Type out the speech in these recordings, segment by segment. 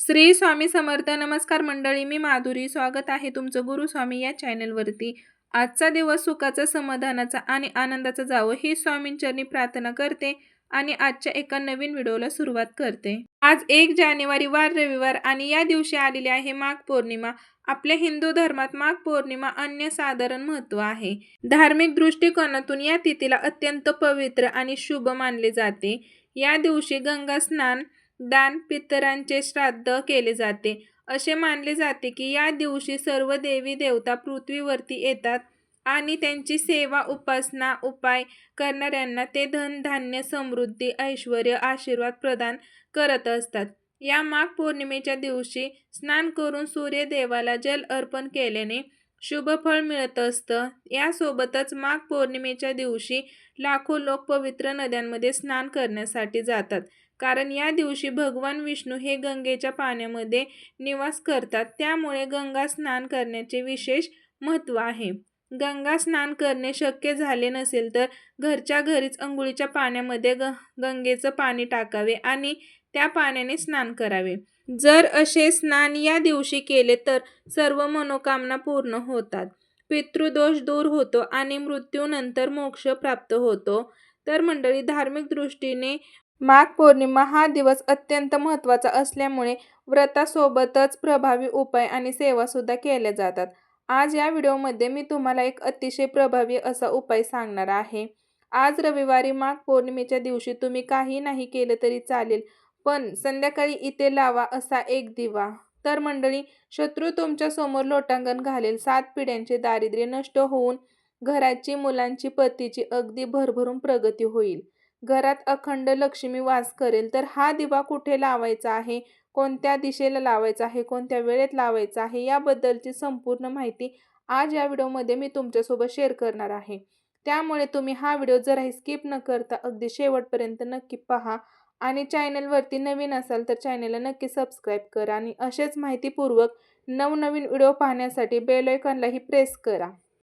श्री स्वामी समर्थ नमस्कार मंडळी मी माधुरी. स्वागत आहे तुमचं गुरु स्वामी या चॅनलवरती. आजचा दिवस सुखाचा समाधानाचा आणि आनंदाचा जावं ही स्वामींचरणी प्रार्थना करते आणि आजच्या एका नवीन व्हिडिओला सुरुवात करते. आज एक जानेवारी वार रविवार आणि या दिवशी आलेली आहे माघ पौर्णिमा. आपल्या हिंदू धर्मात माघ पौर्णिमा अन्य साधारण महत्त्व आहे. धार्मिक दृष्टिकोनातून या तिथीला अत्यंत पवित्र आणि शुभ मानले जाते. या दिवशी गंगा स्नान दान पितरांचे श्राद्ध केले जाते. असे मानले जाते की या दिवशी सर्व देवी देवता पृथ्वीवरती येतात आणि त्यांची सेवा उपासना उपाय करणाऱ्यांना ते धन धान्य समृद्धी ऐश्वर आशीर्वाद प्रदान करत असतात. या माघ पौर्णिमेच्या दिवशी स्नान करून सूर्यदेवाला जल अर्पण केल्याने शुभ फळ मिळत असतं. यासोबतच माघ पौर्णिमेच्या दिवशी लाखो लोक पवित्र नद्यांमध्ये स्नान करण्यासाठी जातात. कारण या दिवशी भगवान विष्णू हे गंगेच्या पाण्यामध्ये निवास करतात. त्यामुळे गंगा स्नान करण्याचे विशेष महत्त्व आहे. गंगा स्नान करणे शक्य झाले नसेल तर घरच्या घरीच अंघोळीच्या पाण्यामध्ये ग गंगेचं पाणी टाकावे आणि त्या पाण्याने स्नान करावे. जर असे स्नान या दिवशी केले तर सर्व मनोकामना पूर्ण होतात. पितृदोष दूर होतो आणि मृत्यूनंतर मोक्ष प्राप्त होतो. तर मंडळी धार्मिक दृष्टीने माघ पौर्णिमा हा दिवस अत्यंत महत्त्वाचा असल्यामुळे व्रतासोबतच प्रभावी उपाय आणि सेवासुद्धा केल्या जातात. आज या व्हिडिओमध्ये मी तुम्हाला एक अतिशय प्रभावी असा उपाय सांगणार आहे. आज रविवारी माघ पौर्णिमेच्या दिवशी तुम्ही काही नाही केलं तरी चालेल. पण संध्याकाळी इथे लावा असा एक दिवा. तर मंडळी शत्रू तुमच्यासमोर लोटांगण घालेल. सात पिढ्यांचे दारिद्र्य नष्ट होऊन घराची मुलांची पतीची अगदी भरभरून प्रगती होईल. घरात अखंड लक्ष्मी वास करेल. तर हा दिवा कुठे लावायचा आहे? कोणत्या दिशेला लावायचा आहे? कोणत्या वेळेत लावायचा आहे? याबद्दलची संपूर्ण माहिती आज या व्हिडिओमध्ये मी तुमच्यासोबत शेअर करणार आहे. त्यामुळे तुम्ही हा व्हिडिओ जराही स्किप न करता अगदी शेवटपर्यंत नक्की पहा. आणि चॅनलवरती नवीन असाल तर चॅनलला नक्की सबस्क्राईब करा आणि असेच माहितीपूर्वक नवनवीन व्हिडिओ पाहण्यासाठी बेलायकॉनलाही प्रेस करा.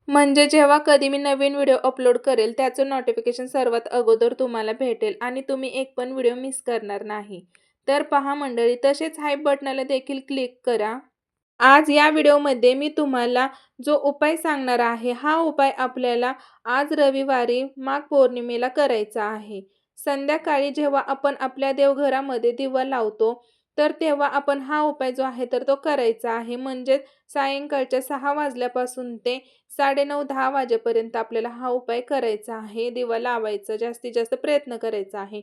म्हणजे जेव्हा कधी मी नवीन व्हिडिओ अपलोड करेल त्याचं नोटिफिकेशन सर्वात अगोदर तुम्हाला भेटेल आणि तुम्ही एक पण व्हिडिओ मिस करणार नाही. तर पहा मंडळी तसेच हाय बटनाला देखील क्लिक करा. आज या व्हिडिओमध्ये मी तुम्हाला जो उपाय सांगणार आहे हा उपाय आपल्याला आज रविवारी माघ पौर्णिमेला करायचा आहे. संध्याकाळी जेव्हा आपण आपल्या देवघरामध्ये दिवा लावतो तर तेव्हा आपण हा उपाय जो आहे तर तो करायचा आहे. म्हणजेच सायंकाळच्या सहा वाजल्यापासून ते साडेनऊ दहा वाजेपर्यंत आपल्याला हा उपाय करायचा आहे. दिवा लावायचा जास्तीत जास्त प्रयत्न करायचा आहे.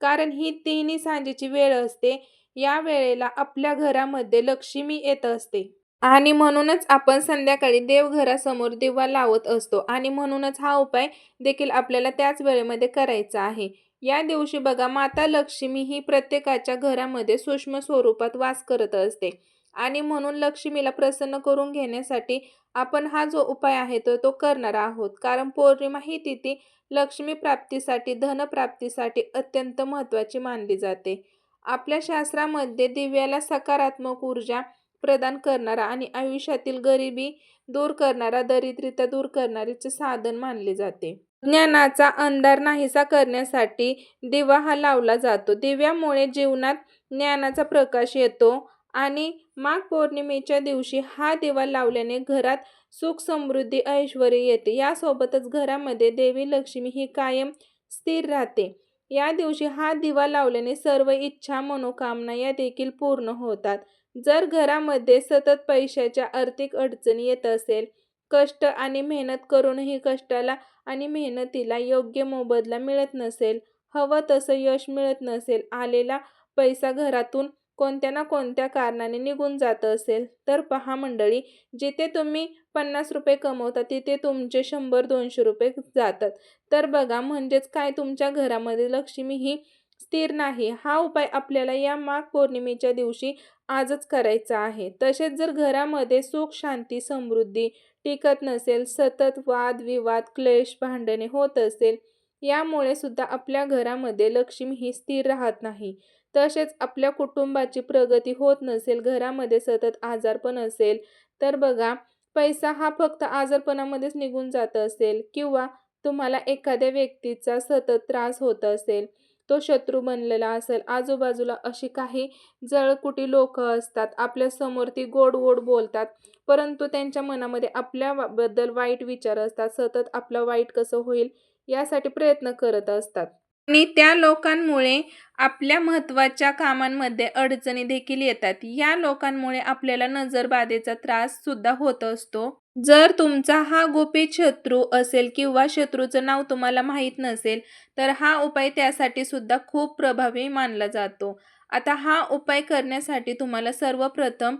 कारण ही तिन्ही सांजेची वेळ असते. या वेळेला आपल्या घरामध्ये लक्ष्मी येत असते. आणि म्हणूनच आपण संध्याकाळी देवघरासमोर दिवा लावत असतो. आणि म्हणूनच हा उपाय देखील आपल्याला त्याच वेळेमध्ये करायचा आहे. या दिवशी बघा माता लक्ष्मी ही प्रत्येकाच्या घरामध्ये सूक्ष्म स्वरूपात वास करत असते. आणि म्हणून लक्ष्मीला प्रसन्न करून घेण्यासाठी आपण हा जो उपाय आहे तो तो करणार आहोत. कारण पौर्णिमा ही तिथी लक्ष्मी प्राप्तीसाठी धनप्राप्तीसाठी अत्यंत महत्त्वाची मानली जाते. आपल्या शास्त्रामध्ये दिव्याला सकारात्मक ऊर्जा प्रदान करणारा आणि आयुष्यातील गरिबी दूर करणारा दरिद्रता दूर करणारीचे साधन मानले जाते. ज्ञानाचा अंधार नाहीसा करण्यासाठी दिवा हा लावला जातो. दिव्यामुळे जीवनात ज्ञानाचा प्रकाश येतो आणि माघ पौर्णिमेच्या दिवशी हा दिवा लावल्याने घरात सुख समृद्धी ऐश्वर येते. यासोबतच घरामध्ये देवी लक्ष्मी ही कायम स्थिर राहते. या दिवशी हा दिवा लावल्याने सर्व इच्छा मनोकामना या देखील पूर्ण होतात. जर घरामध्ये सतत पैशाच्या आर्थिक अडचणी येत असेल कष्ट आणि मेहनत करूनही कष्टाला आणि मेहनतीला योग्य मोबदला मिळत नसेल हवं तसं यश मिळत नसेल आलेला पैसा घरातून कोणत्या ना कोणत्या कारणाने निघून जात असेल तर पहा मंडळी जिथे तुम्ही पन्नास रुपये कमवता तिथे तुमचे शंभर दोनशे रुपये जातात. तर बघा म्हणजेच काय तुमच्या घरामध्ये लक्ष्मी ही स्थिर नाही. हा उपाय आपल्याला या माघ पौर्णिमेच्या दिवशी आजच करायचा आहे. तसेच जर घरामध्ये सुख शांती समृद्धी टिकत नसेल सतत वाद विवाद क्लेश भांडणे होत असेल यामुळे सुद्धा आपल्या घरामध्ये लक्ष्मी ही स्थिर राहत नाही. तसेच आपल्या कुटुंबाची प्रगती होत नसेल घरामध्ये सतत आजारपण असेल तर बघा पैसा हा फक्त आजारपणामध्येच निघून जात असेल किंवा तुम्हाला एखाद्या व्यक्तीचा सतत त्रास होत असेल तो शत्रू बनलेला असेल. आजूबाजूला अशी काही जळकुटी लोक असतात. आपल्यासमोर ती गोड गोड बोलतात. परंतु त्यांच्या मनामध्ये आपल्याबद्दल वाईट विचार असतात. सतत आपलं वाईट कसं होईल यासाठी प्रयत्न करत असतात. आणि त्या लोकांमुळे आपल्या महत्त्वाच्या कामांमध्ये अडचणी देखील येतात. या लोकांमुळे आपल्याला नजरबाधेचा त्रास सुद्धा होत असतो. जर तुमचा हा गुपित शत्रू असेल किंवा शत्रूचं नाव तुम्हाला माहीत नसेल तर हा उपाय त्यासाठी सुद्धा खूप प्रभावी मानला जातो. आता हा उपाय करण्यासाठी तुम्हाला सर्वप्रथम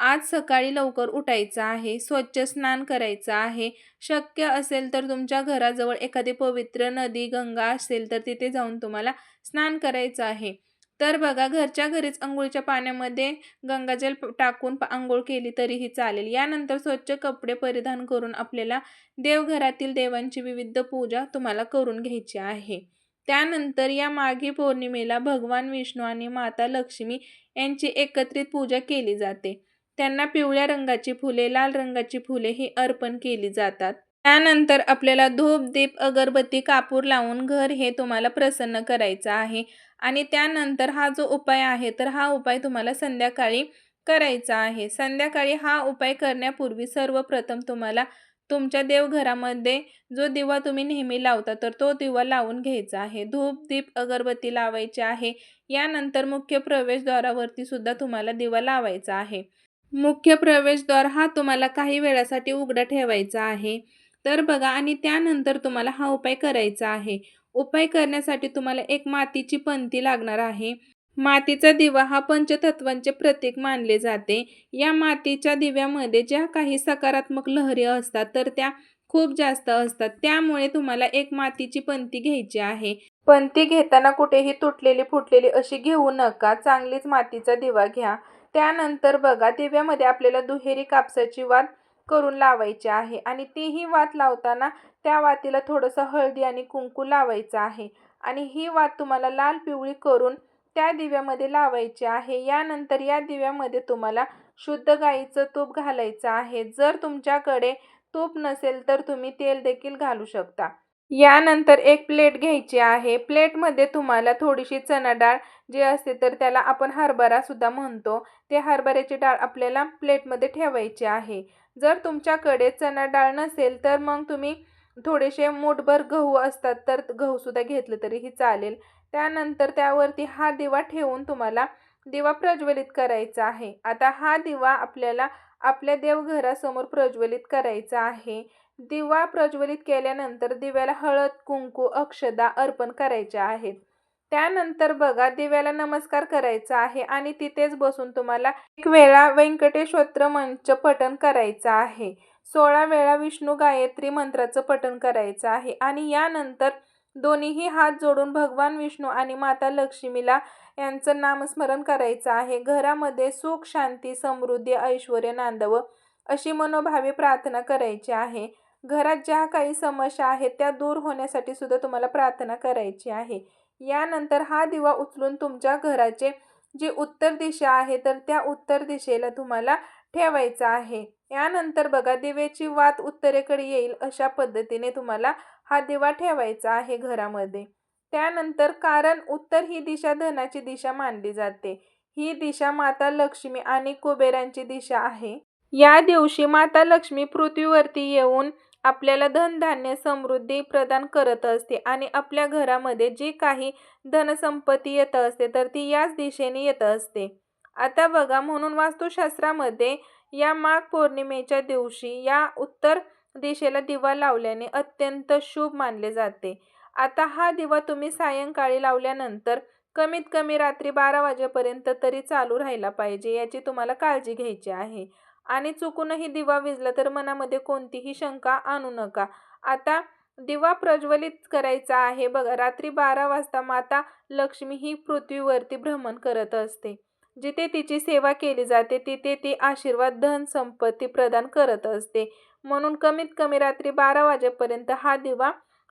आज सकाळी लवकर उठायचं आहे स्वच्छ स्नान करायचं आहे. शक्य असेल तर तुमच्या घराजवळ एखादी पवित्र नदी गंगा असेल तर तिथे जाऊन तुम्हाला स्नान करायचं आहे. तर बघा घरच्या घरीच आंघोळीच्या पाण्यामध्ये गंगाजल टाकून आंघोळ केली तरीही चालेल. यानंतर स्वच्छ कपडे परिधान करून आपल्याला देवघरातील देवांची विविध पूजा तुम्हाला करून घ्यायची आहे. त्यानंतर या माघी पौर्णिमेला भगवान विष्णू आणि माता लक्ष्मी यांची एकत्रित पूजा केली जाते. त्यांना पिवळ्या रंगाची फुले लाल रंगाची फुले ही अर्पण केली जातात. त्यानंतर आपल्याला धूप दीप अगरबत्ती कापूर लावून घर हे तुम्हाला प्रसन्न करायचं आहे. आणि त्यानंतर हा जो उपाय आहे तर हा उपाय तुम्हाला संध्याकाळी करायचा आहे. संध्याकाळी हा उपाय करण्यापूर्वी सर्वप्रथम तुम्हाला तुमच्या देवघरामध्ये जो दिवा तुम्ही नेहमी लावता तर तो दिवा लावून घ्यायचा आहे. धूप दीप अगरबत्ती लावायची आहे. यानंतर मुख्य प्रवेशद्वारावरती सुद्धा तुम्हाला दिवा लावायचा आहे. मुख्य प्रवेशद्वार हा तुम्हाला काही वेळासाठी उघडा ठेवायचा आहे. तर बघा आणि त्यानंतर तुम्हाला हा उपाय करायचा आहे. उपाय करण्यासाठी तुम्हाला एक मातीची पंती लागणार आहे. मातीचा दिवा हा पंचतत्वांचे प्रतीक मानले जाते. या मातीच्या दिव्यामध्ये ज्या काही सकारात्मक लहरी असतात तर त्या खूप जास्त असतात. त्यामुळे तुम्हाला एक मातीची पंती घ्यायची आहे. पंती घेताना कुठेही तुटलेली फुटलेली अशी घेऊ नका. चांगलीच मातीचा दिवा घ्या. त्यानंतर बघा दिव्यामध्ये आपल्याला दुहेरी कापसाची वात करून लावायची आहे आणि तीही वात लावताना त्या वातीला थोडंसं हळदी आणि कुंकू लावायचं आहे. आणि ही वात तुम्हाला लाल पिवळी करून त्या दिव्यामध्ये लावायची आहे. यानंतर या दिव्यामध्ये तुम्हाला शुद्ध गाईचं तूप घालायचं आहे. जर तुमच्याकडे तूप नसेल तर तुम्ही तेल देखील घालू शकता. यानंतर एक प्लेट घ्यायची आहे. प्लेटमध्ये तुम्हाला थोडीशी चणा डाळ जे असते तर त्याला आपण हरभरा सुद्धा म्हणतो. ते हरभऱ्याची डाळ आपल्याला प्लेटमध्ये ठेवायची आहे. जर तुमच्याकडे चणा डाळ नसेल तर मग तुम्ही थोडेसे मोठभर गहू असतात तर गहूसुद्धा घेतलं तरीही चालेल. त्यानंतर त्यावरती हा दिवा ठेवून तुम्हाला दिवा प्रज्वलित करायचा आहे. आता हा दिवा आपल्याला आपल्या देवघरासमोर प्रज्वलित करायचा आहे. दिवा प्रज्वलित केल्यानंतर दिव्याला हळद कुंकू अक्षदा अर्पण करायच्या आहेत. त्यानंतर बघा दिव्याला नमस्कार करायचा आहे आणि तिथेच बसून तुम्हाला एक वेळा व्यंकटेश्वर मंच पठण करायचं आहे. सोळा वेळा विष्णू गायत्री मंत्राचं पठण करायचं आहे आणि यानंतर दोन्हीही हात जोडून भगवान विष्णू आणि माता लक्ष्मीला यांचं नामस्मरण करायचं आहे. घरामध्ये सुख शांती समृद्धी ऐश्वर नांदव अशी मनोभावे प्रार्थना करायची आहे. घरात ज्या काही समस्या आहेत त्या दूर होण्यासाठी सुद्धा तुम्हाला प्रार्थना करायची आहे. यानंतर हा दिवा उचलून तुमच्या घराचे जी उत्तर दिशा आहे तर त्या उत्तर दिशेला तुम्हाला ठेवायचा आहे. यानंतर बघा दिव्याची वात उत्तरेकडे येईल अशा पद्धतीने तुम्हाला हा दिवा ठेवायचा आहे घरामध्ये. त्यानंतर कारण उत्तर ही दिशा धनाची दिशा मानली जाते. ही दिशा माता लक्ष्मी आणि कुबेरांची दिशा आहे. या दिवशी माता लक्ष्मी पृथ्वीवरती येऊन आपल्याला धनधान्य समृद्धी प्रदान करत असते आणि आपल्या घरामध्ये जी काही धनसंपत्ती येत असते तर ती याच दिशेने येत असते. आता बघा म्हणून वास्तुशास्त्रामध्ये या माघ पौर्णिमेच्या दिवशी या उत्तर दिशेला दिवा लावल्याने अत्यंत शुभ मानले जाते. आता हा दिवा तुम्ही सायंकाळी लावल्यानंतर कमीत कमी रात्री बारा वाजेपर्यंत तरी चालू राहिला पाहिजे याची तुम्हाला काळजी घ्यायची आहे. आणि चुकूनही दिवा विजला तर मनामध्ये कोणतीही शंका आणू नका. आता दिवा प्रज्वलित करायचा आहे. बघा रात्री बारा वाजता माता लक्ष्मी ही पृथ्वीवरती भ्रमण करत असते. जिथे तिची सेवा केली जाते तिथे ती आशीर्वाद धन संपत्ती प्रदान करत असते. म्हणून कमीत कमी रात्री बारा वाजेपर्यंत हा दिवा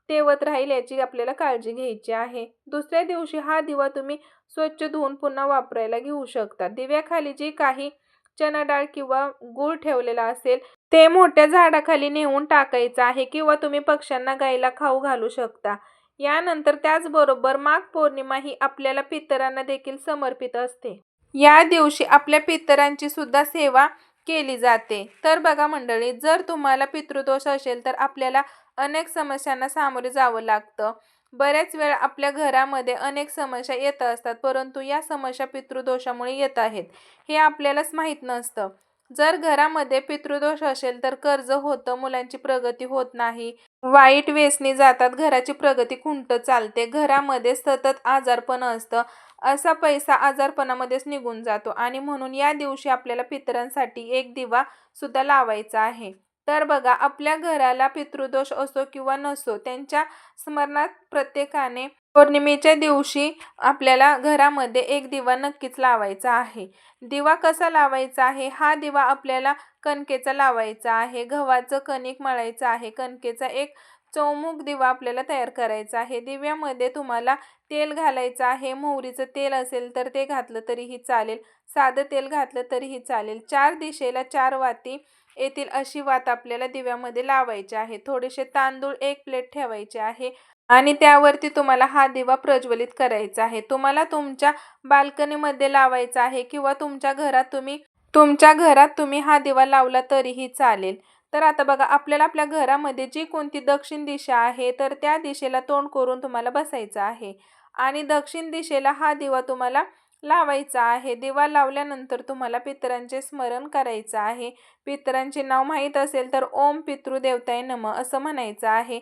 तेवत राहील याची आपल्याला काळजी घ्यायची आहे. दुसऱ्या दिवशी हा दिवा तुम्ही स्वच्छ धुवून पुन्हा वापरायला घेऊ शकता. दिव्याखाली जी काही चना डाळ किंवा गूळ ठेवलेला असेल ते मोठ्या झाडाखाली नेऊन टाकायचं आहे किंवा तुम्ही पक्ष्यांना गायला खाऊ घालू शकता. यानंतर त्याचबरोबर माघ पौर्णिमा ही आपल्याला पितरांना देखील समर्पित असते. या दिवशी आपल्या पितरांची सुद्धा सेवा केली जाते. तर बघा मंडळी जर तुम्हाला पितृदोष असेल तर आपल्याला अनेक समस्यांना सामोरे जावं लागतं. बऱ्याच वेळा आपल्या घरामध्ये अनेक समस्या येत असतात परंतु या समस्या पितृदोषामुळे येत आहेत. हे आपल्यालाच माहीत नसतं. जर घरामध्ये पितृदोष असेल तर कर्ज होतं मुलांची प्रगती होत नाही. वाईट वेसनी जातात घराची प्रगती खुंट चालते. घरामध्ये सतत आजारपण असतं. असा पैसा आजारपणामध्येच निघून जातो आणि म्हणून या दिवशी आपल्याला पितरांसाठी एक दिवा सुद्धा लावायचा आहे. तर बघा आपल्या घराला पितृदोष असो किंवा नसो त्यांच्या स्मरणात प्रत्येकाने पौर्णिमेच्या दिवशी आपल्याला घरामध्ये एक दिवा नक्कीच लावायचा आहे. दिवा कसा लावायचा आहे? हा दिवा आपल्याला कणकेचा लावायचा आहे. गव्हाचं कणिक मळायचं आहे. कणकेचा एक चौमुख दिवा आपल्याला तयार करायचा आहे. दिव्यामध्ये तुम्हाला तेल घालायचं आहे. मोहरीचं तेल असेल तर ते घातलं तरीही चालेल. साधं तेल घातलं तरीही चालेल. चार दिशेला चार वाती येतील अशी वात आपल्याला दिव्यामध्ये लावायची आहे. थोडेसे तांदूळ एक प्लेट ठेवायचे आहे. आणि त्यावरती तुम्हाला हा दिवा प्रज्वलित करायचा आहे. तुम्हाला तुमच्या बाल्कनीमध्ये लावायचा आहे किंवा तुमच्या घरात तुम्ही तुमच्या घरात तुम्ही हा दिवा लावला तरीही चालेल. तर आता बघा आपल्याला आपल्या घरामध्ये जी कोणती दक्षिण दिशा आहे तर त्या दिशेला तोंड करून तुम्हाला बसायचं आहे. आणि दक्षिण दिशेला हा दिवा तुम्हाला लावायचा आहे. दिवा लावल्यानंतर तुम्हाला पितरांचे स्मरण करायचं आहे. पितरांचे नाव माहीत असेल तर ओम पितृदेवताय नम असं म्हणायचं आहे.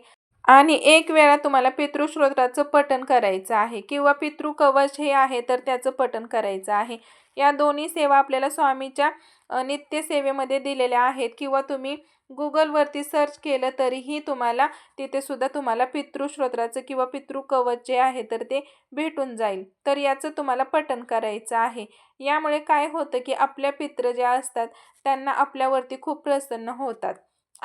आणि एक वेळा तुम्हाला पितृश्रोत्राचं पठण करायचं आहे किंवा पितृकवच हे आहे तर त्याचं पठण करायचं आहे. या दोन्ही सेवा आपल्याला स्वामीच्या नित्यसेवेमध्ये दिलेल्या आहेत. किंवा तुम्ही गुगलवरती सर्च केलं तरीही तुम्हाला तिथे सुद्धा तुम्हाला पितृश्रोत्राचं किंवा पितृकवच जे आहे तर ते भेटून जाईल. तर याचं तुम्हाला पठण करायचं आहे. यामुळे काय होतं की आपल्या पित्र ज्या असतात त्यांना आपल्यावरती खूप प्रसन्न होतात.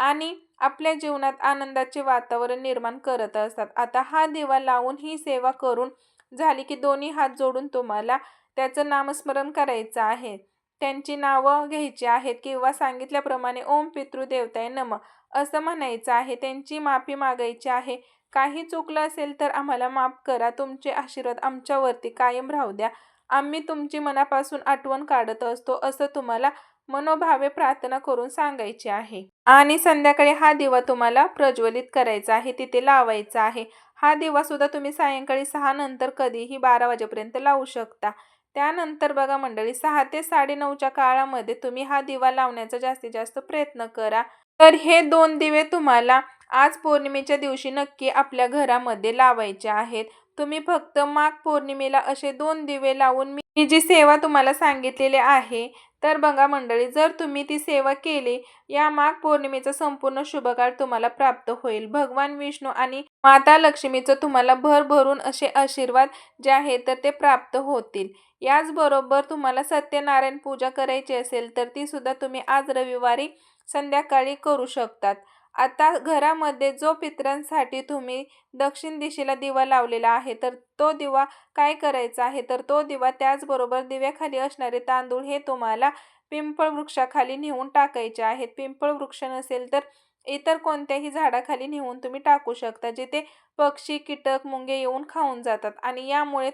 आणि आपल्या जीवनात आनंदाचे वातावरण निर्माण करत असतात. आता हा दिवा लावून ही सेवा करून झाली की दोन्ही हात जोडून तुम्हाला त्याचं नामस्मरण करायचं आहे. त्यांची नावं घ्यायची आहेत किंवा सांगितल्याप्रमाणे ओम पितृदेवताय नम असं म्हणायचं आहे. त्यांची माफी मागायची आहे. काही चुकलं असेल तर आम्हाला माफ करा. तुमचे आशीर्वाद आमच्यावरती कायम राहू द्या. आम्ही तुमची मनापासून आठवण काढत असतो असं तुम्हाला मनोभावे प्रार्थना करून सांगायची आहे. आणि संध्याकाळी हा दिवा तुम्हाला प्रज्वलित करायचा आहे तिथे लावायचा आहे. हा दिवा सुद्धा तुम्ही सायंकाळी सहा नंतर कधीही बारा वाजेपर्यंत लावू शकता. त्यानंतर बघा मंडळी सहा ते साडेनऊच्या काळामध्ये तुम्ही हा दिवा लावण्याचा जास्तीत जास्त प्रयत्न करा. तर हे दोन दिवे तुम्हाला आज पौर्णिमेच्या दिवशी नक्की आपल्या घरामध्ये लावायचे आहेत. तुम्ही फक्त माघ पौर्णिमेला असे दोन दिवे लावून मी जी सेवा तुम्हाला सांगितलेली आहे तर बघा मंडळी जर तुम्ही ती सेवा केली या माघ पौर्णिमेचा संपूर्ण शुभकाळ तुम्हाला प्राप्त होईल. भगवान विष्णू आणि माता लक्ष्मीचं तुम्हाला भर भरून असे आशीर्वाद जे आहे तर ते प्राप्त होतील. याचबरोबर तुम्हाला सत्यनारायण पूजा करायची असेल तर ती सुद्धा तुम्ही आज रविवारी संध्याकाळी करू शकतात. आता घरामध्ये जो पितरांसाठी तुम्ही दक्षिण दिशेला दिवा लावलेला आहे तर तो दिवा काय करायचा आहे? तर तो दिवा त्याचबरोबर दिव्याखाली असणारे तांदूळ हे तुम्हाला पिंपळ वृक्षाखाली नेऊन टाकायचे आहेत. पिंपळ वृक्ष नसेल तर इतर कोणत्याही झाडाखाली नेऊन तुम्ही टाकू शकता जिथे पक्षी कीटक मुंगे येऊन खाऊन जातात. आणि यामुळे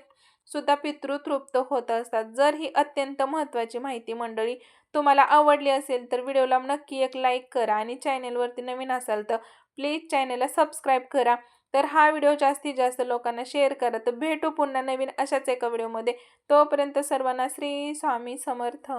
सुद्धा पितृ तृप्त होत असतात. जर ही अत्यंत महत्त्वाची माहिती मंडळी तुम्हाला आवडली असेल तर व्हिडिओला नक्की एक लाईक करा आणि चॅनेलवरती नवीन असाल तर प्लीज चॅनेलला सबस्क्राईब करा. तर हा व्हिडिओ जास्तीत जास्त लोकांना शेअर करा. तर भेटू पुन्हा नवीन अशाच एका व्हिडिओमध्ये तोपर्यंत सर्वांना श्री स्वामी समर्थ.